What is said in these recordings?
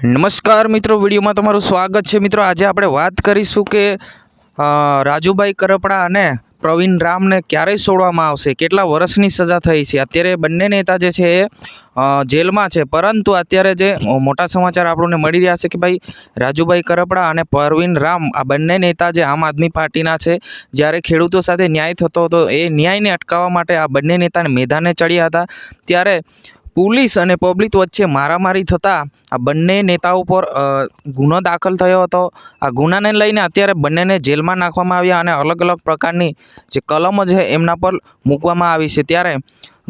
નમસ્કાર મિત્રો, વિડીયોમાં તમારું સ્વાગત છે. મિત્રો, આજે આપણે વાત કરીશું કે રાજુભાઈ કરપડા અને પ્રવીણ રામને ક્યારે છોડવામાં આવશે? કેટલા વર્ષની સજા થઈ છે? અત્યારે બંને નેતા જે છે એ જેલમાં છે. પરંતુ અત્યારે જે મોટા સમાચાર આપણને મળી રહ્યા છે કે ભાઈ, રાજુભાઈ કરપડા અને પરવીન રામ, આ બંને નેતા જે આમ આદમી પાર્ટીના છે, જ્યારે ખેડૂતો સાથે ન્યાય થતો હતો, એ ન્યાયને અટકાવવા માટે આ બંને નેતાને મેદાને ચડ્યા હતા. ત્યારે પોલીસ અને પબ્લિક વચ્ચે મારામારી થતાં આ બંને નેતાઓ પર ગુનો દાખલ થયો હતો. આ ગુનાને લઈને અત્યારે બંનેને જેલમાં નાખવામાં આવ્યા અને અલગ અલગ પ્રકારની જે કલમો છે એમના પર મૂકવામાં આવી છે. ત્યારે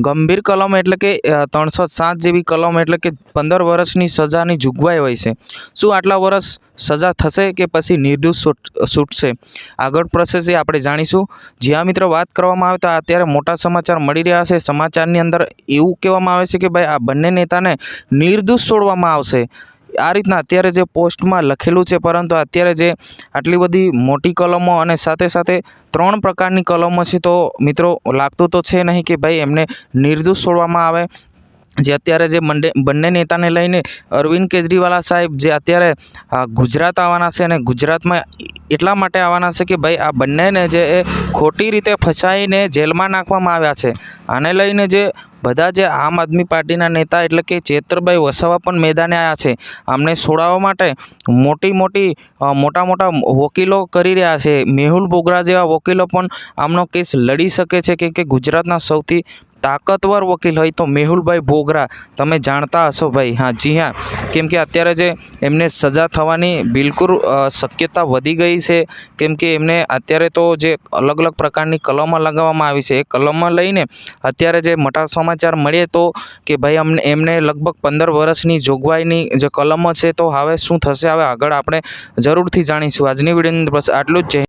ગંભીર કલમ એટલે કે ત્રણસો સાત જેવી કલમ એટલે કે પંદર વર્ષની સજાની જોગવાઈ હોય છે. શું આટલા વર્ષ સજા થશે કે પછી નિર્દોષ છૂટ છૂટશે આગળ પ્રોસેસ એ આપણે જાણીશું. જ્યાં મિત્રો વાત કરવામાં આવે તો અત્યારે મોટા સમાચાર મળી રહ્યા છે. સમાચારની અંદર એવું કહેવામાં આવે છે કે ભાઈ આ બંને નેતાને નિર્દોષ છોડવામાં આવશે. આ રીતના અત્યારે જે પોસ્ટમાં લખેલું છે, પરંતુ અત્યારે જે આટલી બધી મોટી કલમો અને સાથે સાથે ત્રણ પ્રકારની કલમો છે તો મિત્રો લાગતું તો છે નહીં કે ભાઈ એમને નિર્દોષ છોડવામાં આવે. જે અત્યારે જે બંને બંને નેતાને લઈને અરવિંદ કેજરીવાલ સાહેબ જે અત્યારે ગુજરાત આવવાના છે અને ગુજરાતમાં એટલા માટે આવવાના છે કે ભાઈ આ બંનેને જે એ ખોટી રીતે ફસાઈને જેલમાં નાખવામાં આવ્યા છે. આને લઈને જે બધા જે આમ આદમી પાર્ટીના નેતા એટલે કે ચેતરભાઈ વસાવા પણ મેદાને આવ્યા છે. આમને છોડાવવા માટે મોટી મોટી મોટા મોટા વકીલો કરી રહ્યા છે. મેહુલ બોગરા જેવા વકીલો પણ આમનો કેસ લડી શકે છે કેમ કે ગુજરાતના સૌથી તાકતવર વકીલ હોય તો મેહુલભાઈ બોગરા, તમે જાણતા હશો ભાઈ. હા, જી હા. કેમ કે અત્યારે જે એમને સજા થવાની બિલકુલ શક્યતા વધી ગઈ છે. કેમ કે એમને અત્યારે તો જે અલગ અલગ પ્રકારની કલમો લગાવવામાં આવી છે. એ કલમો લઈને અત્યારે જે મોટા સમાચાર મળીએ તો કે ભાઈ અમને એમને લગભગ પંદર વર્ષની જોગવાઈની જે કલમો છે તો હવે શું થશે, હવે આગળ આપણે જરૂરથી જાણીશું. આજની વિડીયોની બસ આટલું જ.